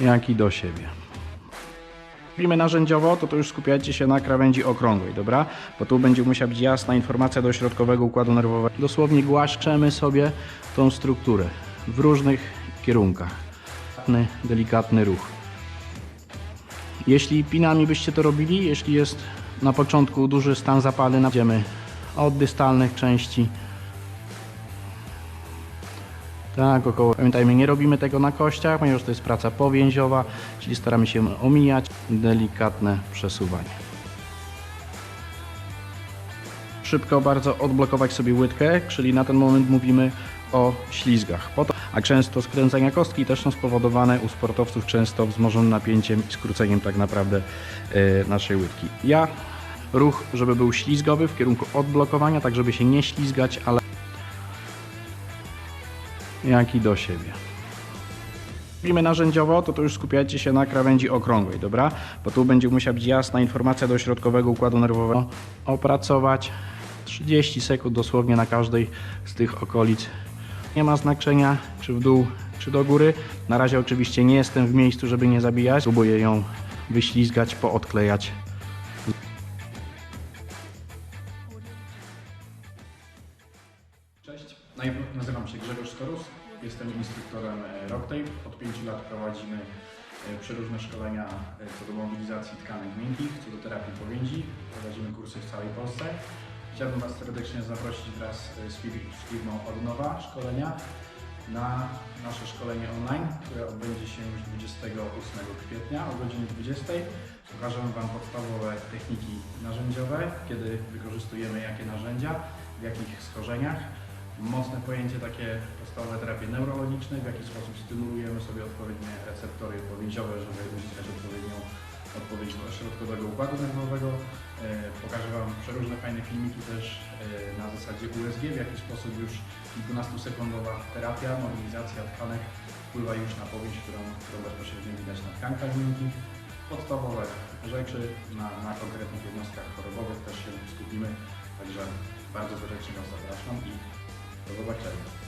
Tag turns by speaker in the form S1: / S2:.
S1: jak i do siebie. Robimy narzędziowo, to to już skupiajcie się na krawędzi okrągłej, dobra? Bo tu będzie musiała być jasna informacja do środkowego układu nerwowego. Dosłownie głaszczemy sobie tą strukturę w różnych kierunkach. Delikatny, delikatny ruch. Jeśli pinami byście to robili, jeśli jest na początku duży stan zapalny, idziemy od dystalnych części. Tak, około. Pamiętajmy, nie robimy tego na kościach, ponieważ to jest praca powięziowa, czyli staramy się omijać delikatne przesuwanie. Szybko bardzo odblokować sobie łydkę, czyli na ten moment mówimy o ślizgach. Po to, a często skręcenia kostki też są spowodowane u sportowców często wzmożonym napięciem i skróceniem tak naprawdę e, naszej łydki. Ja ruch, żeby był ślizgowy w kierunku odblokowania, tak żeby się nie ślizgać, ale jak i do siebie. Robimy narzędziowo, to to już skupiajcie się na krawędzi okrągłej, dobra? Bo tu będzie musiała być jasna informacja do środkowego układu nerwowego. Opracować 30 sekund dosłownie na każdej z tych okolic. Nie ma znaczenia, czy w dół, czy do góry. Na razie oczywiście nie jestem w miejscu, żeby nie zabijać. Próbuję ją wyślizgać, poodklejać. Cześć, Naj- nazywam się Grzegorz Torus, jestem instruktorem e, Rocktape. Od 5 lat prowadzimy e, przeróżne szkolenia e, co do mobilizacji tkanek miękkich, co do terapii powięzi. Prowadzimy kursy w całej Polsce. Chciałbym Was serdecznie zaprosić wraz z fir- z firmą od nowa szkolenia na nasze szkolenie online, które odbędzie się już 28 kwietnia o godzinie 20. Pokażemy Wam podstawowe techniki narzędziowe, kiedy wykorzystujemy jakie narzędzia, w jakich schorzeniach. Mocne pojęcie takie podstawowe terapie neurologiczne, w jaki sposób stymulujemy sobie odpowiednie receptory powięziowe, żeby uzyskać odpowiednią odpowiedź do środkowego układu nerwowego. E, Pokażę Wam przeróżne fajne filmiki też e, na zasadzie USG, w jaki sposób już kilkunastosekundowa terapia, mobilizacja tkanek wpływa już na powięź, którą, którą bezpośrednio widać na tkankach miękkich. Podstawowe rzeczy na, na konkretnych jednostkach chorobowych też się skupimy, także bardzo serdecznie Was zapraszam i do zobaczenia.